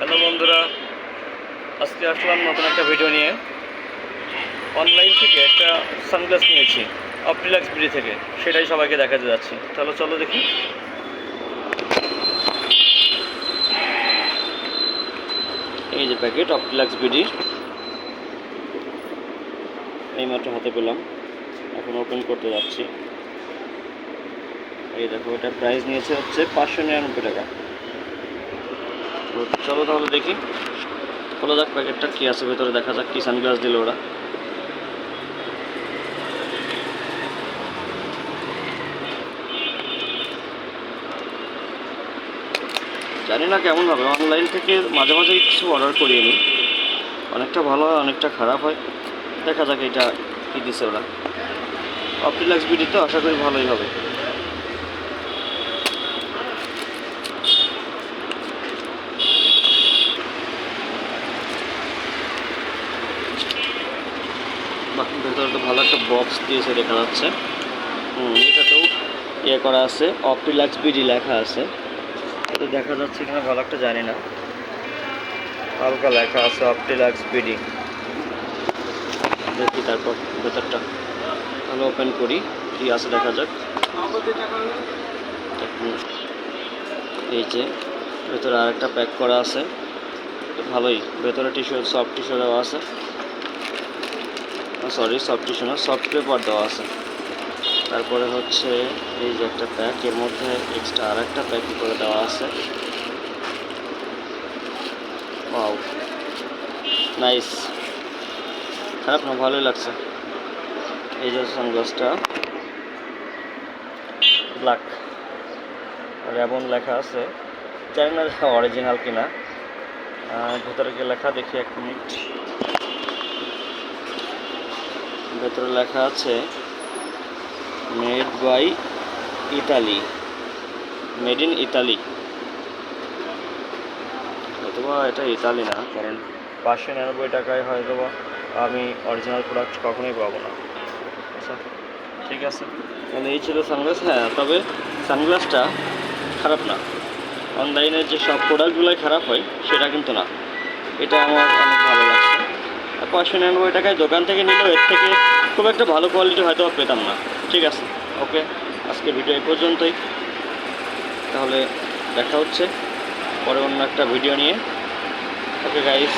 Hello বন্ধুরা, আজকে আসলাম নতুন একটা ভিডিও নিয়ে। অনলাইন থেকে একটা সানগ্লাস নিয়েছি অপটিলাক্স বিডি থেকে। সেটাই সবাইকে দেখাতে যাচ্ছি। তাহলে চলো দেখি। এই যে প্যাকেট অপটিলাক্স বিডি এইমাত্র হাতে পেলাম। এখন ওপেন করতে যাচ্ছি। এই দেখো, এটা প্রাইস নিয়েছে হচ্ছে পাঁচশো নিরানব্বই টাকা। তো চলো তাহলে দেখি। খোলা যাক প্যাকেটটা, কী আছে ভেতরে, দেখা যাক কী সানগ্লাস দিল ওরা। জানি না কেমন হবে অনলাইন থেকে মাঝে মাঝে কিছু অর্ডার করিয়ে নিই। অনেকটা ভালো হয়, অনেকটা খারাপ হয়। দেখা যাক এটা কী দিছে ওরা। অপটিলাক্স বিডি তো আশা করি ভালোই হবে। ভেতরে তো ভালো একটা বক্স দিয়েছে দেখা যাচ্ছে। হুম, এটাতেও ইয়ে করা আছে অপটিলাক্স বিডি লেখা আছে। এটা দেখা যাচ্ছে কিনা, ভালো একটা জানি না। হালকা লেখা আছে অপটিলাক্স বিডি দেখি তারপর ভেতরটা। তাহলে ওপেন করি, কি আছে দেখা যাক। এই যে, ভেতরে আরেকটা প্যাক করা আছে। ভালোই, ভেতরে টিস্যু সফট টিস্যু দেওয়া আছে। সরি সফট টিস্যু না সফট পেপার দেওয়া আছে। তারপরে হচ্ছে এই যে একটা প্যাক এর মধ্যে এক্সট্রা আর একটা প্যাক করে দেওয়া আছে। নাইস খারাপ না, ভালোই লাগছে। এই যে সানগ্লাসটা ব্ল্যাক র্যাবন লেখা আছে, জানি না অরিজিনাল কিনা। ভেতরে গিয়ে লেখা দেখি এক মিনিট ভেতরে লেখা আছে made by Italy made in Italy অথবা এটা ইতালি না, কারণ পাঁচশো নিরানব্বই টাকায় হয়তো বা আমি অরিজিনাল প্রোডাক্ট কখনোই পাবো না। আচ্ছা ঠিক আছে। তাহলে এই ছিল সানগ্লাস হ্যাঁ তবে সানগ্লাসটা খারাপ না। অনলাইনের যে সব প্রোডাক্টগুলোই খারাপ হয়, সেটা কিন্তু না। এটা আমার অনেক ভালো পাঁচশো নিরানব্বই টাকায় দোকান থেকে নিলেও এর থেকে খুব একটা ভালো কোয়ালিটি হয়তো পেতাম না। ঠিক আছে? ওকে, আজকে ভিডিও এই পর্যন্তই। তাহলে দেখা হচ্ছে পরে অন্য একটা ভিডিও নিয়ে। Okay guys